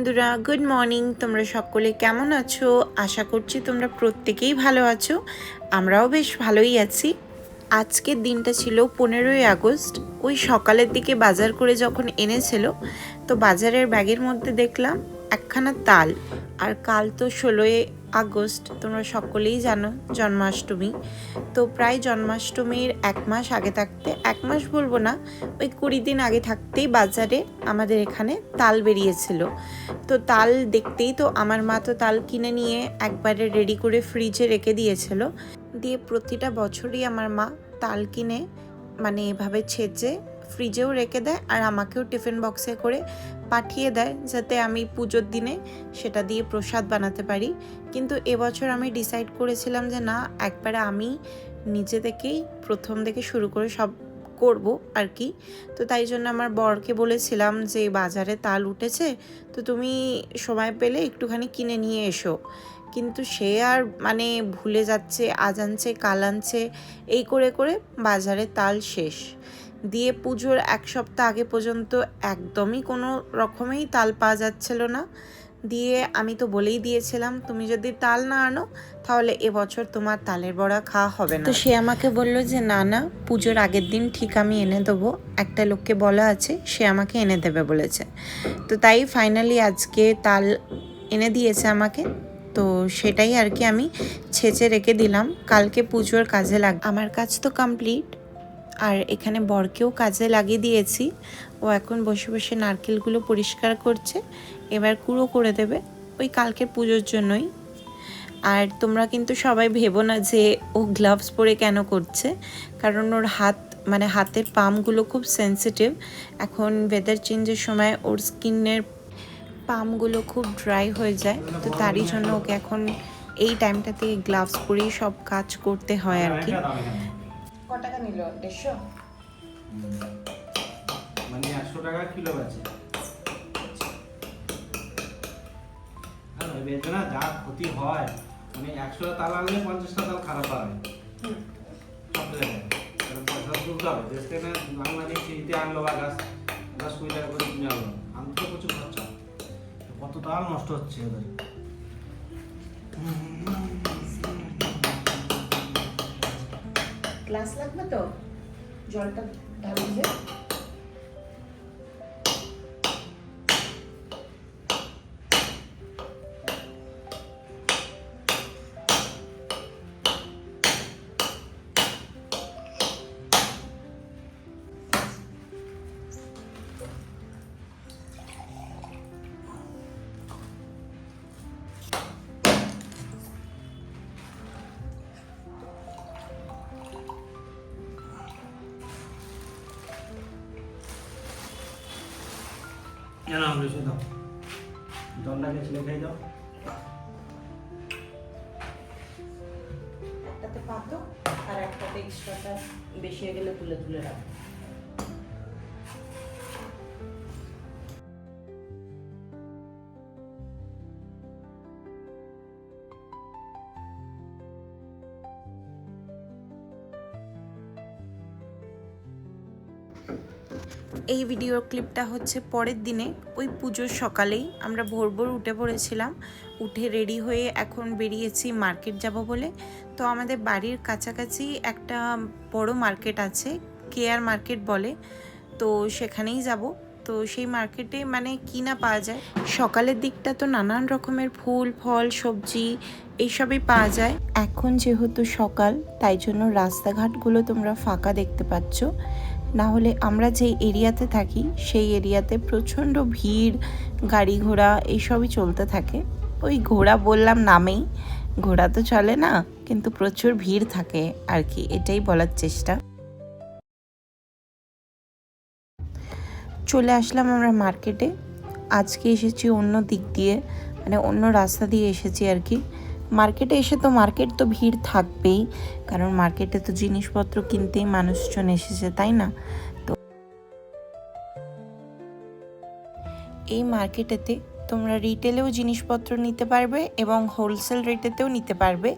বন্ধুরা good morning তোমরা সকলে কেমন আছো? আশা করছি তোমরা প্রত্যেকেই ভালো আছো। আমরাও বেশ ভালোই আছি। আজকের দিনটা ছিল পনেরোই আগস্ট। ওই সকালের দিকে বাজার করে যখন এনেছিল, তো বাজারের ব্যাগের মধ্যে দেখলাম একখানা তাল। আর কাল তো ষোলোই আগস্ট, তোমরা সকলেই জানো জন্মাষ্টমী। তো প্রায় জন্মাষ্টমীর এক মাস আগে থাকতে, এক মাস বলব না, ওই কুড়ি দিন আগে থাকতেই বাজারে আমাদের এখানে তাল বেরিয়েছিল। তো তাল দেখতেই তো আমার মা তো তাল কিনে নিয়ে একবারে রেডি করে ফ্রিজে রেখে দিয়েছিল। দিয়ে প্রতিটা বছরই আমার মা তাল কিনে মানে এভাবে ছেঁচে ফ্রিজেও রেখে দেয় আর আমাকেও টিফিন বক্সে করে পাঠিয়ে দেয় যাতে আমি পুজোর দিনে সেটা দিয়ে প্রসাদ বানাতে পারি। কিন্তু এবছর আমি ডিসাইড করেছিলাম যে না, একবারে আমি নিজে থেকেই প্রথম থেকে শুরু করে সব করব আর কি। তো তাই জন্য আমার বরকে বলেছিলাম যে, বাজারে তাল উঠেছে, তো তুমি সময় পেলে একটুখানি কিনে নিয়ে এসো। কিন্তু সে আর মানে ভুলে যাচ্ছে, আজ আনছে, কাল আনছে, এই করে করে বাজারে তাল শেষ। দিয়ে পুজোর এক সপ্তাহ আগে পর্যন্ত একদমই কোনো রকমেই তাল পাওয়া যাচ্ছিল না। দিয়ে আমি তো বলেই দিয়েছিলাম, তুমি যদি তাল না আনো, তাহলে এবছর তোমার তালের বড়া খাওয়া হবে না। তো সে আমাকে বলল যে, না না, পুজোর আগের দিন ঠিক আমি এনে দেবো। একটা লোককে বলা আছে, সে আমাকে এনে দেবে বলেছে। তো তাই ফাইনালি আজকে তাল এনে দিয়েছে আমাকে। তো সেটাই আর কি আমি ছেঁচে রেখে দিলাম। কালকে পুজোর কাজে লাগ আমার কাজ তো কমপ্লিট আর এখানে বরকেও কাজে লাগিয়ে দিয়েছি। ও এখন বসে বসে নারকেলগুলো পরিষ্কার করছে। এবার কুড়ো করে দেবে ওই কালকের পুজোর জন্যই। আর তোমরা কিন্তু সবাই ভেবো না যে ও গ্লাভস পরে কেন করছে। কারণ ওর হাত মানে হাতের পামগুলো খুব সেন্সিটিভ এখন ওয়েদার চেঞ্জের সময় ওর স্কিনের পামগুলো খুব ড্রাই হয়ে যায়। তো তারই জন্য ওকে এখন এই টাইমটাতে গ্লাভস পরেই সব কাজ করতে হয় আর কি। ক টাকা নিল? দেড়শো? মানে একশো টাকা কিলো আছে। আর ভেবে না যা ক্ষতি হয় মানে একশো তাল আনলে পঞ্চাশটা তাল খারাপ হয় কারণ পয়সা তুলতে হবে। দেশ থেকে বাংলাদেশ সিঁড়িতে আনলো বা গাছ গাছ কুড়ি টাকা করে কিনে আনলো। তো প্রচুর খরচা। কত তাল নষ্ট হচ্ছে ওদের গ্লাস লাগবে তো? জলটা ঢালবে কেন আমরা সে দাও। জলটাকে ছেলে খাই দাও একটাতে পাতো আর একটাতে এক্সট্রাটা বেশি হয়ে গেলে তুলে তুলে রাখো। এই ভিডিও ক্লিপটা হচ্ছে পরের দিনে, ওই পুজোর সকালেই। আমরা ভোর ভোর উঠে পড়েছিলাম, উঠে রেডি হয়ে এখন বেরিয়েছি মার্কেট যাব বলে। তো আমাদের বাড়ির কাছাকাছি একটা বড় মার্কেট আছে কেয়ার মার্কেট বলে। তো সেখানেই যাব। তো সেই মার্কেটে মানে কি না পাওয়া যায়? সকালের দিকটা তো নানান রকমের ফুল, ফল, সবজি, এইসবই পাওয়া যায়। এখন যেহেতু সকাল, তাই জন্য রাস্তাঘাটগুলো তোমরা ফাঁকা দেখতে পাচ্ছ। না হলে আমরা যে এরিয়াতে থাকি, সেই এরিয়াতে প্রচণ্ড ভিড়, গাড়ি ঘোড়া এইসবই চলতে থাকে। ওই ঘোড়া বললাম নামেই। ঘোড়া তো চলে না, কিন্তু প্রচুর ভিড় থাকে আর কি, এটাই বলার চেষ্টা। চলে আসলাম আমরা মার্কেটে। আজকে এসেছি অন্য দিক দিয়ে মানে অন্য রাস্তা দিয়ে এসেছি আর কি। মার্কেটে এসে তো মার্কেট তো ভিড় থাকবেই, কারণ মার্কেটে তো জিনিসপত্র কিনতেই মানুষজন এসেছে, তাই না? তো এই মার্কেটেতে তোমরা রিটেলেও জিনিসপত্র নিতে পারবে এবং হোলসেল রেটেতেও নিতে পারবে।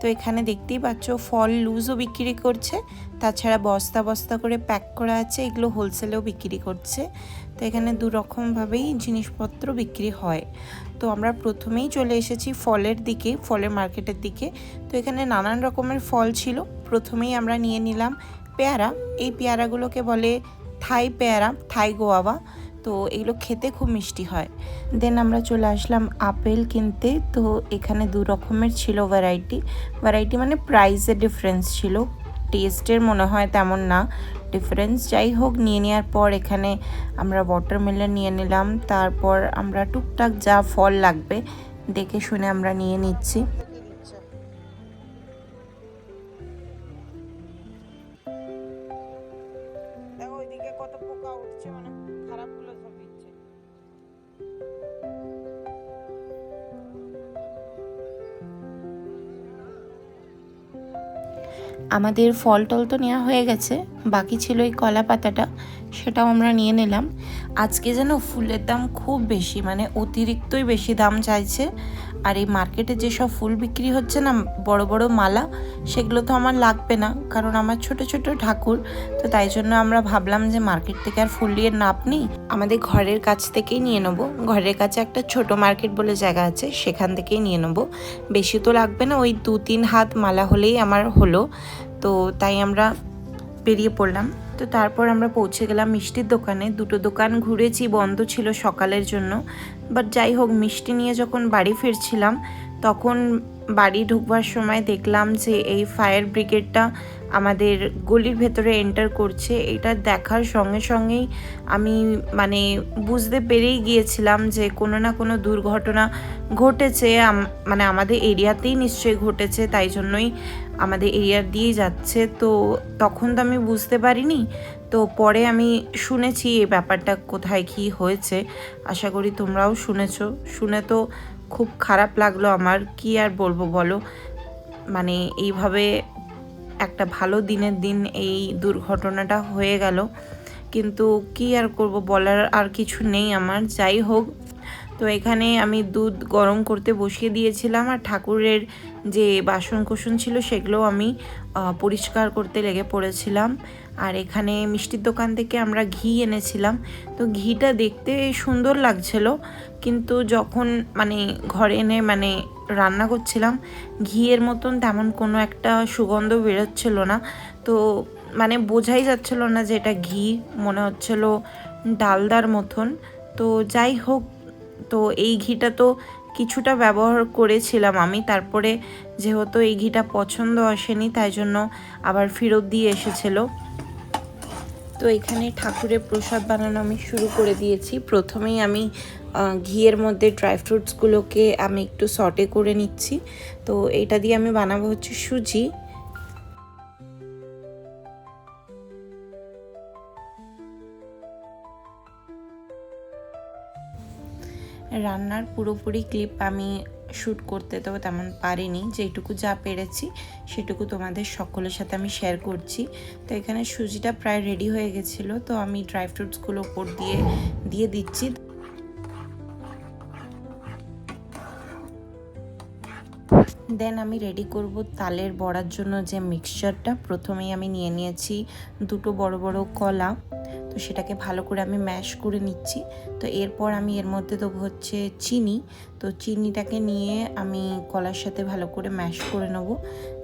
তো এখানে দেখতেই পাচ্ছ ফল লুজও বিক্রি করছে। তাছাড়া বস্তা বস্তা করে প্যাক করা আছে, এগুলো হোলসেলেও বিক্রি করছে। তো এখানে দু রকমভাবেই জিনিসপত্র বিক্রি হয়। তো আমরা প্রথমেই চলে এসেছি ফলের দিকে, ফলের মার্কেটের দিকে। তো এখানে নানান রকমের ফল ছিল। প্রথমেই আমরা নিয়ে নিলাম পেয়ারা। এই পেয়ারাগুলোকে বলে থাই পেয়ারা, থাই গোয়াবা। তো এগুলো খেতে খুব মিষ্টি হয়। দেন আমরা চলে আসলাম আপেল কিনতে। তো এখানে দু রকমের ছিল ভ্যারাইটি ভ্যারাইটি মানে প্রাইসের ডিফারেন্স ছিল। টেস্টের মনে হয় তেমন না। ডিফারেন্স যাই হোক, নিয়ে নেওয়ার পর এখানে আমরা ওয়াটারমেলন নিয়ে নিলাম। তারপর আমরা টুকটাক যা ফল লাগবে, দেখে শুনে আমরা নিয়ে নিচ্ছি। কত পোকা উঠছে মানে আমাদের ফল টল তো নেওয়া হয়ে গেছে, বাকি ছিল এই কলা পাতাটা, সেটাও আমরা নিয়ে নিলাম। আজকে যেন ফুলের দাম খুব বেশি মানে অতিরিক্তই বেশি দাম চাইছে। আর এই মার্কেটে যেসব ফুল বিক্রি হচ্ছে না, বড় বড় মালা, সেগুলো তো আমার লাগবে না, কারণ আমার ছোট ছোট ঠাকুর। তো তাই জন্য আমরা ভাবলাম যে মার্কেট থেকে আর ফুল নিয়ে নাপ নেই। আমাদের ঘরের কাছ থেকেই নিয়ে নেব। ঘরের কাছে একটা ছোট মার্কেট বলে জায়গা আছে, সেখান থেকেই নিয়ে নেব। বেশি তো লাগবে না, ওই দু তিন হাত মালা হলেই আমার হলো। তো তাই আমরা বেরিয়ে পড়লাম। তো তারপর আমরা পৌঁছে গেলাম মিষ্টির দোকানে। দুটো দোকান ঘুরেছি, বন্ধ ছিল সকালের জন্য। বাট যাই হোক, মিষ্টি নিয়ে যখন বাড়ি ফিরছিলাম, তখন বাড়ি ঢুকবার সময় দেখলাম যে এই ফায়ার ব্রিগেডটা আমাদের গলির ভেতরে এন্টার করছে। এটা দেখার সঙ্গে সঙ্গেই আমি মানে বুঝতে পেরেই গিয়েছিলাম যে কোনো না কোনো দুর্ঘটনা ঘটেছে। মানে আমাদের এরিয়াতেই নিশ্চয়ই ঘটেছে, তাই জন্যই আমাদের এরিয়ার দিয়েই যাচ্ছে। তো তখন তো আমি বুঝতে পারিনি তো পরে আমি শুনেছি এই ব্যাপারটা কোথায় কী হয়েছে। আশা করি তোমরাও শুনেছো। শুনে তো খুব খারাপ লাগল আমার। কি আর বলব বলো? মানে এইভাবে একটা ভালো দিনের দিন এই দুর্ঘটনাটা হয়ে গেল। কিন্তু কি আর করব বলার আর কিছু নেই আমার। যাই হোক, তো এখানে আমি দুধ গরম করতে বসিয়ে দিয়েছিলাম আর ঠাকুরের যে বাসন কোসন ছিল সেগুলো আমি পরিষ্কার করতে লেগে পড়েছিলাম। আর এখানে মিষ্টির দোকান থেকে আমরা ঘি এনেছিলাম। তো ঘিটা দেখতে সুন্দর লাগছিল, কিন্তু যখন মানে ঘরে এনে মানে রান্না করছিলাম, ঘিয়ের মতন তেমন কোনো একটা সুগন্ধ বেরোচ্ছিল না। তো মানে বোঝাই যাচ্ছিল না যে এটা ঘি, মনে হচ্ছিল ডালদার মতন। তো যাই হোক, তো এই ঘিটা তো কিছুটা ব্যবহার করেছিলাম আমি, তারপরে যেহেতু এই ঘিটা পছন্দ আসেনি, তাই জন্য আবার ফেরত দিয়ে এসেছিল। তো এখানে ঠাকুরের প্রসাদ বানানো আমি শুরু করে দিয়েছি। প্রথমেই আমি ঘিয়ের মধ্যে ড্রাই ফ্রুটসগুলোকে আমি একটু সটে করে নিচ্ছি। তো এটা দিয়ে আমি বানাবো হচ্ছে সুজি। রান্নার পুরোপুরি ক্লিপ আমি শ্যুট করতে তো তেমন পারিনি। যেটুকু যা পেরেছি, সেটুকু তোমাদের সকলের সাথে আমি শেয়ার করছি। তো এখানে সুজিটা প্রায় রেডি হয়ে গেছিল, তো আমি ড্রাই ফ্রুটসগুলো ওপর দিয়ে দিয়ে দিচ্ছি। দেন আমি রেডি করব তালের বড়ার জন্য যে মিক্সচারটা প্রথমেই আমি নিয়ে নিয়েছি দুটো বড় বড় কলা। তো সেটাকে ভালো করে আমি ম্যাশ করে নিচ্ছি। তো এরপর আমি এর মধ্যে দেবো হচ্ছে চিনি। তো চিনিটাকে নিয়ে আমি কলার সাথে ভালো করে ম্যাশ করে নেব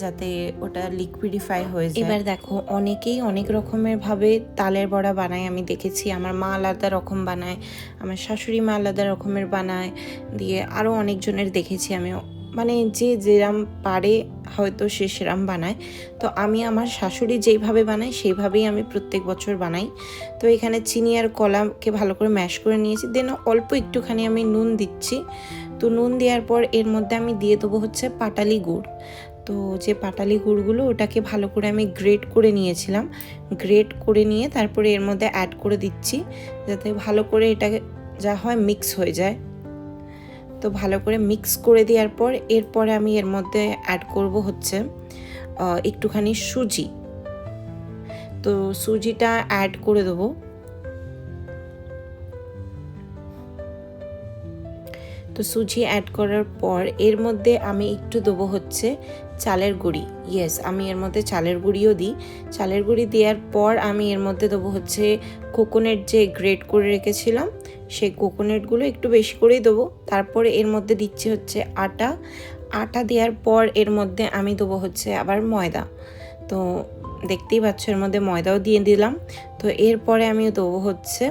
যাতে ওটা লিকুইডিফাই হয়ে যায়। এবার দেখো, অনেকেই অনেক রকমের ভাবে তালের বড়া বানায়, আমি দেখেছি। আমার মা আলাদা রকম বানায়, আমার শাশুড়ি মা আলাদা রকমের বানায়, দিয়ে আরও অনেকজনের দেখেছি আমি। মানে যে যেরাম পারে হয়তো সে সেরাম বানায়। তো আমি আমার শাশুড়ি যেইভাবে বানাই সেইভাবেই আমি প্রত্যেক বছর বানাই। তো এখানে চিনি আর কলাকে ভালো করে ম্যাশ করে নিয়েছি। দেন অল্প একটুখানি আমি নুন দিচ্ছি। তো নুন দেওয়ার পর এর মধ্যে আমি দিয়ে দেবো হচ্ছে পাটালি গুড়। তো যে পাটালি গুড়গুলো, ওটাকে ভালো করে আমি গ্রেট করে নিয়েছিলাম। গ্রেট করে নিয়ে তারপরে এর মধ্যে অ্যাড করে দিচ্ছি। যাতে ভালো করে এটাকে যা হয় মিক্স হয়ে যায়। তো ভালো করে মিক্স করে দেওয়ার পর এরপরে আমি এর মধ্যে অ্যাড করব হচ্ছে একটুখানি সুজি। তো সুজিটা অ্যাড করে দেবো। তো সুজি অ্যাড করার পর এর মধ্যে আমি একটু দেবো হচ্ছে চালের গুঁড়ি। ইয়েস আমি এর মধ্যে চালের গুঁড়িও দিই। চালের গুঁড়ি দেওয়ার পর আমি এর মধ্যে দেবো হচ্ছে কোকোনাট যে গ্রেট করে রেখেছিলাম সেই কোকোনাটগুলো একটু বেশি করেই দেবো। তারপরে এর মধ্যে দিচ্ছি হচ্ছে আটা। আটা দেওয়ার পর এর মধ্যে আমি দেবো হচ্ছে আবার ময়দা। তো দেখতেই পাচ্ছ এর মধ্যে ময়দাও দিয়ে দিলাম। তো এরপরে আমি দেবো হচ্ছে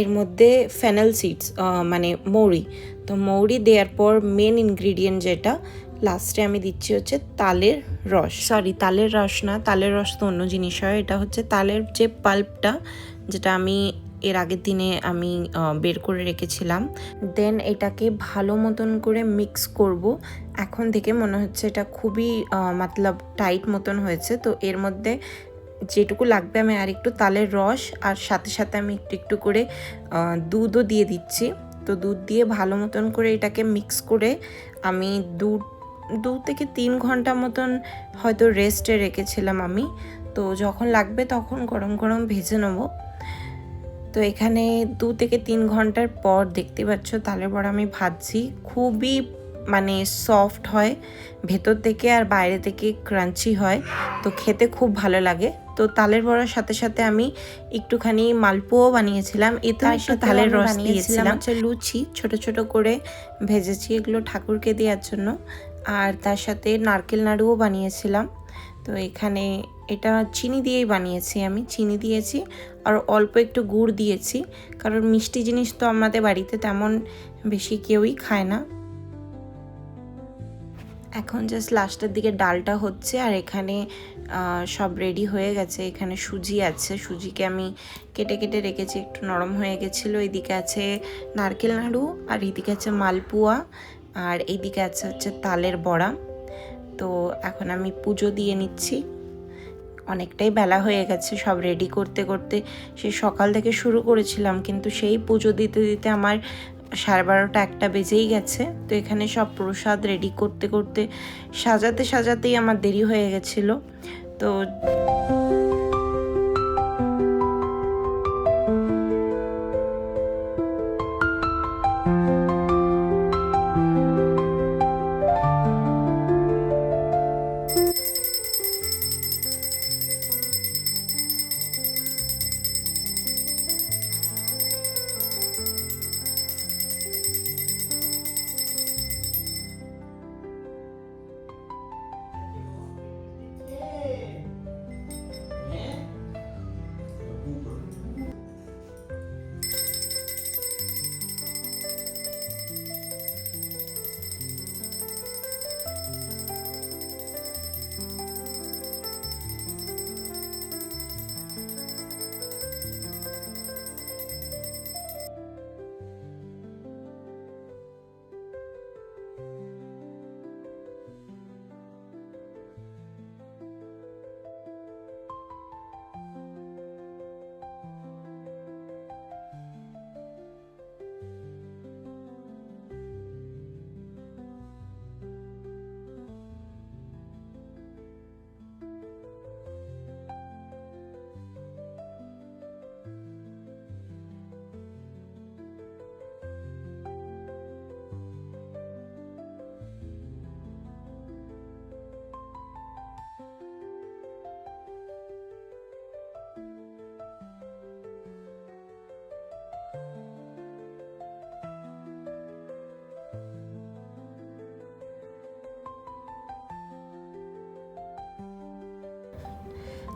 এর মধ্যে ফেনাল সিডস মানে মৌরি। তো মৌরি দেওয়ার পর মেন ইনগ্রিডিয়েন্ট যেটা লাস্টে আমি দিচ্ছি হচ্ছে তালের রস। সরি তালের রস না, তালের রস তো অন্য জিনিস হয়। এটা হচ্ছে তালের যে পাল্পটা যেটা আমি এর আগের দিনে আমি বের করে রেখেছিলাম। দেন এটাকে ভালো মতন করে মিক্স করব। এখন থেকে মনে হচ্ছে এটা খুবই মতলব টাইট মতন হয়েছে। তো এর মধ্যে যেটুকু লাগবে আমি আর একটু তালের রস আর সাথে সাথে আমি একটু একটু করে দুধও দিয়ে দিচ্ছি। তো দুধ দিয়ে ভালো মতন করে এটাকে মিক্স করে আমি দু দু থেকে তিন ঘণ্টা মতন হয়তো রেস্টে রেখেছিলাম আমি। তো যখন লাগবে তখন গরম গরম ভেজে নেব। তো এখানে দু থেকে তিন ঘণ্টার পর দেখতে পাচ্ছ তালের বড়া আমি ভাজছি। খুবই মানে সফট হয় ভেতর থেকে আর বাইরে থেকে ক্রাঞ্চি হয় তো খেতে খুব ভালো লাগে। তো তালের বড়ার সাথে সাথে আমি একটুখানি মালপোয়াও বানিয়েছিলাম এতে একটু তালের রস দিয়েছিলাম। হচ্ছে লুচি ছোট ছোট করে ভেজেছি এগুলো ঠাকুরকে দেওয়ার জন্য। আর তার সাথে নারকেল নাড়ুও বানিয়েছিলাম। তো এখানে এটা চিনি দিয়েই বানিয়েছি আমি, চিনি দিয়েছি আর অল্প একটু গুড় দিয়েছি, কারণ মিষ্টি জিনিস তো আমাদের বাড়িতে তেমন বেশি কেউই খায় না। এখন জাস্ট লাস্টের দিকে ডালটা হচ্ছে আর এখানে সব রেডি হয়ে গেছে, এখানে সুজি আছে, সুজিকে আমি কেটে কেটে রেখেছি, একটু নরম হয়ে গেছিল, এদিকে আছে নারকেল নাড়ু আর এদিকে আছে মালপুয়া আর এইদিকে আছে হচ্ছে তালের বড়া। তো এখন আমি পুজো দিয়ে নিচ্ছি। অনেকটাই বেলা হয়ে গেছে, সব রেডি করতে করতে। সে সকাল থেকে শুরু করেছিলাম, কিন্তু সেই পুজো দিতে দিতে আমার সাড়ে বারোটা একটা বেজেই গেছে। তো এখানে সব প্রসাদ রেডি করতে করতে সাজাতে সাজাতেই আমার দেরি হয়ে গেছিল। তো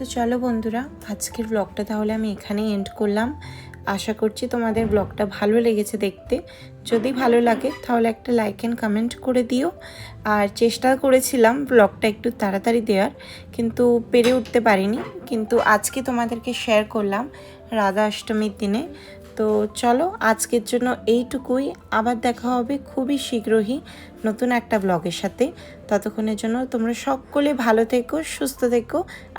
তো চলো বন্ধুরা, আজকের ব্লগটা তাহলে আমি এখানেই এন্ড করলাম। আশা করছি তোমাদের ব্লগটা ভালো লেগেছে দেখতে। যদি ভালো লাগে, তাহলে একটা লাইক অ্যান্ড কমেন্ট করে দিও। আর চেষ্টা করেছিলাম ব্লগটা একটু তাড়াতাড়ি দেওয়ার, কিন্তু পেরে উঠতে পারিনি। কিন্তু আজকে তোমাদেরকে শেয়ার করলাম রাধা অষ্টমীর দিনে। তো চলো, আজকের জন্য এইটুকুই। আবার দেখা হবে খুবই শীঘ্রই নতুন একটা ব্লগের সাথে। ততক্ষণের জন্য তোমরা সকলে ভালো থেকো, সুস্থ থেকো, আর